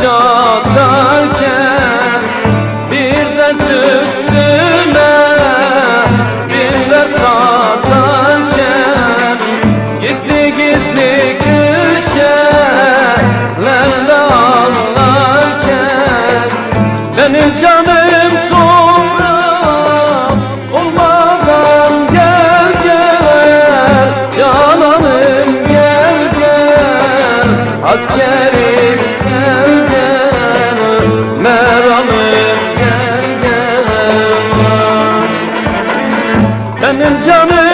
çatarken Bir dert üstüne bir Gizli gizli köşelerde ağlarken Benim canım toprağım olmadan gel gel Cananım gel Benim canım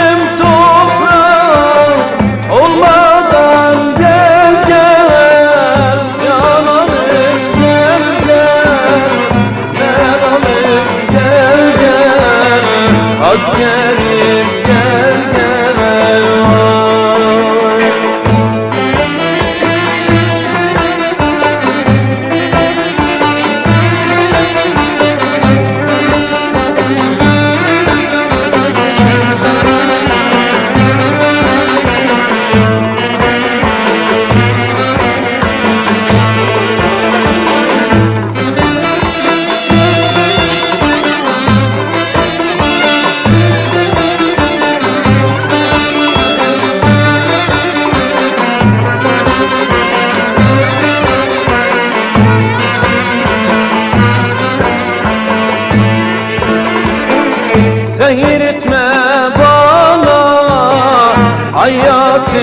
hayatı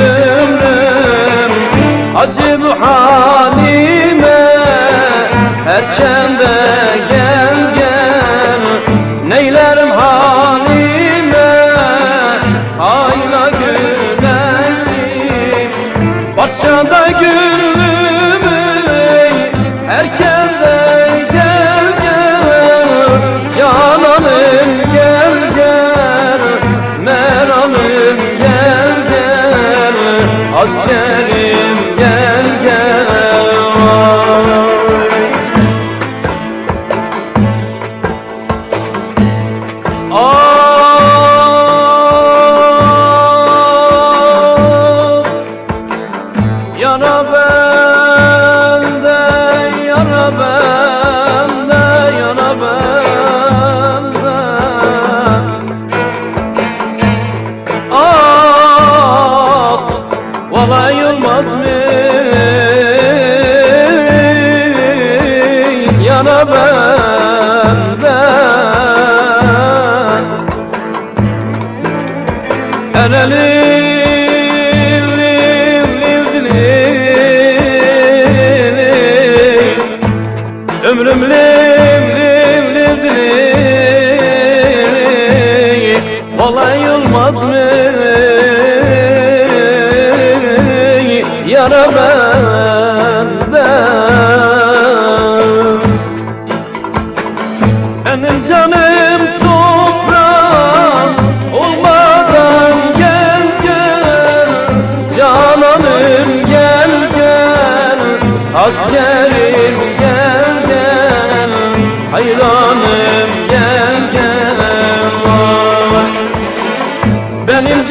ömrüm Acı Askerim gel gel Vay. Vallahi olmaz mı? Yara bende Erelim, lim, lim, dilim. Ömrüm lim, lim, lim, dilim. Olay Yara bende benim canım toprağım olmadan gel gel. Cananım gel gel. Askerim gel gel. Hayranım gel gel. Benim